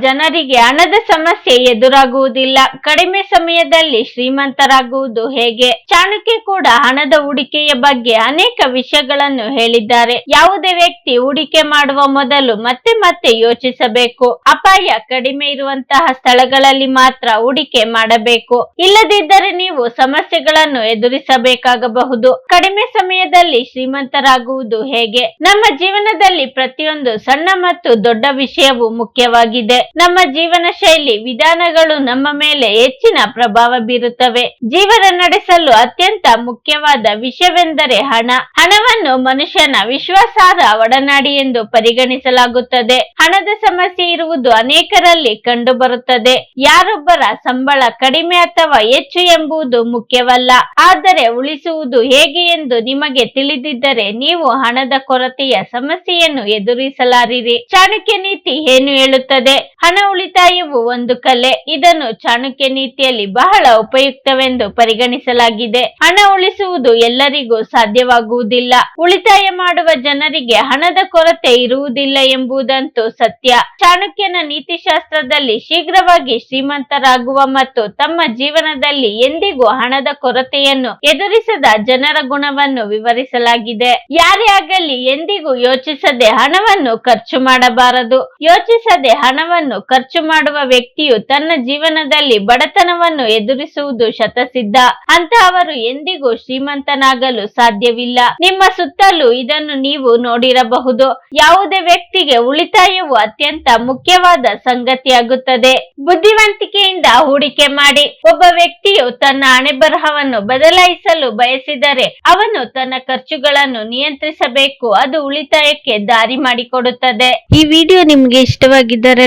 ಜನರಿಗೆ ಹಣದ ಸಮಸ್ಯೆ ಎದುರಾಗುವುದಿಲ್ಲ. ಕಡಿಮೆ ಸಮಯದಲ್ಲಿ ಶ್ರೀಮಂತರಾಗುವುದು ಹೇಗೆ? ಚಾಣಕ್ಯ ಕೂಡ ಹಣದ ಹೂಡಿಕೆಯ ಬಗ್ಗೆ ಅನೇಕ ವಿಷಯಗಳನ್ನು ಹೇಳಿದ್ದಾರೆ. ಯಾವುದೇ ವ್ಯಕ್ತಿ ಹೂಡಿಕೆ ಮಾಡುವ ಮೊದಲು ಮತ್ತೆ ಮತ್ತೆ ಯೋಚಿಸಬೇಕು. ಅಪಾಯ ಕಡಿಮೆ ಇರುವಂತಹ ಸ್ಥಳಗಳಲ್ಲಿ ಮಾತ್ರ ಹೂಡಿಕೆ ಮಾಡಬೇಕು. ಇಲ್ಲದಿದ್ದರೆ ನೀವು ಸಮಸ್ಯೆಗಳನ್ನು ಎದುರಿಸಬೇಕಾಗಬಹುದು. ಕಡಿಮೆ ಸಮಯದಲ್ಲಿ ಶ್ರೀಮಂತರಾಗುವುದು ಹೇಗೆ? ನಮ್ಮ ಜೀವನದಲ್ಲಿ ಪ್ರತಿಯೊಂದು ಸಣ್ಣ ಮತ್ತು ದೊಡ್ಡ ವಿಷಯವು ಮುಖ್ಯವಾಗಿದೆ. ನಮ್ಮ ಜೀವನ ಶೈಲಿ, ವಿಧಾನಗಳು ನಮ್ಮ ಮೇಲೆ ಹೆಚ್ಚಿನ ಪ್ರಭಾವ ಬೀರುತ್ತವೆ. ಜೀವನ ನಡೆಸಲು ಅತ್ಯಂತ ಮುಖ್ಯವಾದ ವಿಷಯವೆಂದರೆ ಹಣ. ಹಣವನ್ನು ಮನುಷ್ಯನ ವಿಶ್ವಾಸಾರ್ಹ ಒಡನಾಡಿ ಎಂದು ಪರಿಗಣಿಸಲಾಗುತ್ತದೆ. ಹಣದ ಸಮಸ್ಯೆ ಇರುವುದು ಅನೇಕರಲ್ಲಿ ಕಂಡುಬರುತ್ತದೆ. ಯಾರೊಬ್ಬರ ಸಂಬಳ ಕಡಿಮೆ ಅಥವಾ ಹೆಚ್ಚು ಎಂಬುದು ಮುಖ್ಯವಲ್ಲ. ಆದರೆ ಉಳಿಸುವುದು ಹೇಗೆ ಎಂದು ನಿಮಗೆ ತಿಳಿದಿದ್ದರೆ ನೀವು ಹಣದ ಕೊರತೆಯ ಸಮಸ್ಯೆಯನ್ನು ಎದುರಿಸಲಾರಿರಿ. ಚಾಣಕ್ಯ ನೀತಿ ಏನು ಹೇಳುತ್ತದೆ? ಹಣ ಉಳಿತಾಯವು ಒಂದು ಕಲೆ. ಇದನ್ನು ಚಾಣಕ್ಯ ನೀತಿಯಲ್ಲಿ ಬಹಳ ಉಪಯುಕ್ತವೆಂದು ಪರಿಗಣಿಸಲಾಗಿದೆ. ಹಣ ಉಳಿಸುವುದು ಎಲ್ಲರಿಗೂ ಸಾಧ್ಯವಾಗುವುದಿಲ್ಲ. ಉಳಿತಾಯ ಮಾಡುವ ಜನರಿಗೆ ಹಣದ ಕೊರತೆ ಇರುವುದಿಲ್ಲ ಎಂಬುದಂತೂ ಸತ್ಯ. ಚಾಣಕ್ಯನ ನೀತಿಶಾಸ್ತ್ರದಲ್ಲಿ ಶೀಘ್ರವಾಗಿ ಶ್ರೀಮಂತರಾಗುವ ಮತ್ತು ತಮ್ಮ ಜೀವನದಲ್ಲಿ ಎಂದಿಗೂ ಹಣದ ಕೊರತೆಯನ್ನು ಎದುರಿಸದ ಜನರ ಗುಣವನ್ನು ವಿವರಿಸಲಾಗಿದೆ. ಯಾರೇ ಆಗಲಿ ಎಂದಿಗೂ ಯೋಚಿಸದೆ ಹಣವನ್ನು ಖರ್ಚು ಮಾಡಬಾರದು. ಯೋಚಿಸದೆ ಹಣವನ್ನು ಖರ್ಚು ಮಾಡುವ ವ್ಯಕ್ತಿಯು ತನ್ನ ಜೀವನದಲ್ಲಿ ಬಡತನವನ್ನು ಎದುರಿಸುವುದು ಶತಸಿದ್ಧ. ಅಂತಹವರು ಎಂದಿಗೂ ಶ್ರೀಮಂತನಾಗಲು ಸಾಧ್ಯವಿಲ್ಲ. ನಿಮ್ಮ ಸುತ್ತಲೂ ಇದನ್ನು ನೀವು ನೋಡಿರಬಹುದು. ಯಾವುದೇ ವ್ಯಕ್ತಿಗೆ ಉಳಿತಾಯವು ಅತ್ಯಂತ ಮುಖ್ಯವಾದ ಸಂಗತಿಯಾಗುತ್ತದೆ. ಬುದ್ಧಿವಂತಿಕೆಯಿಂದ ಹೂಡಿಕೆ ಮಾಡಿ. ಒಬ್ಬ ವ್ಯಕ್ತಿಯು ತನ್ನ ಹಣೆಬರಹವನ್ನು ಬದಲಾಯಿಸಲು ಬಯಸಿದರೆ ಅವನು ತನ್ನ ಖರ್ಚುಗಳನ್ನು ನಿಯಂತ್ರಿಸಬೇಕು. ಅದು ಉಳಿತಾಯಕ್ಕೆ ದಾರಿ ಮಾಡಿಕೊಡುತ್ತದೆ. ಈ ವಿಡಿಯೋ ನಿಮ್ಗೆ ಇಷ್ಟವಾಗಿದ್ದರೆ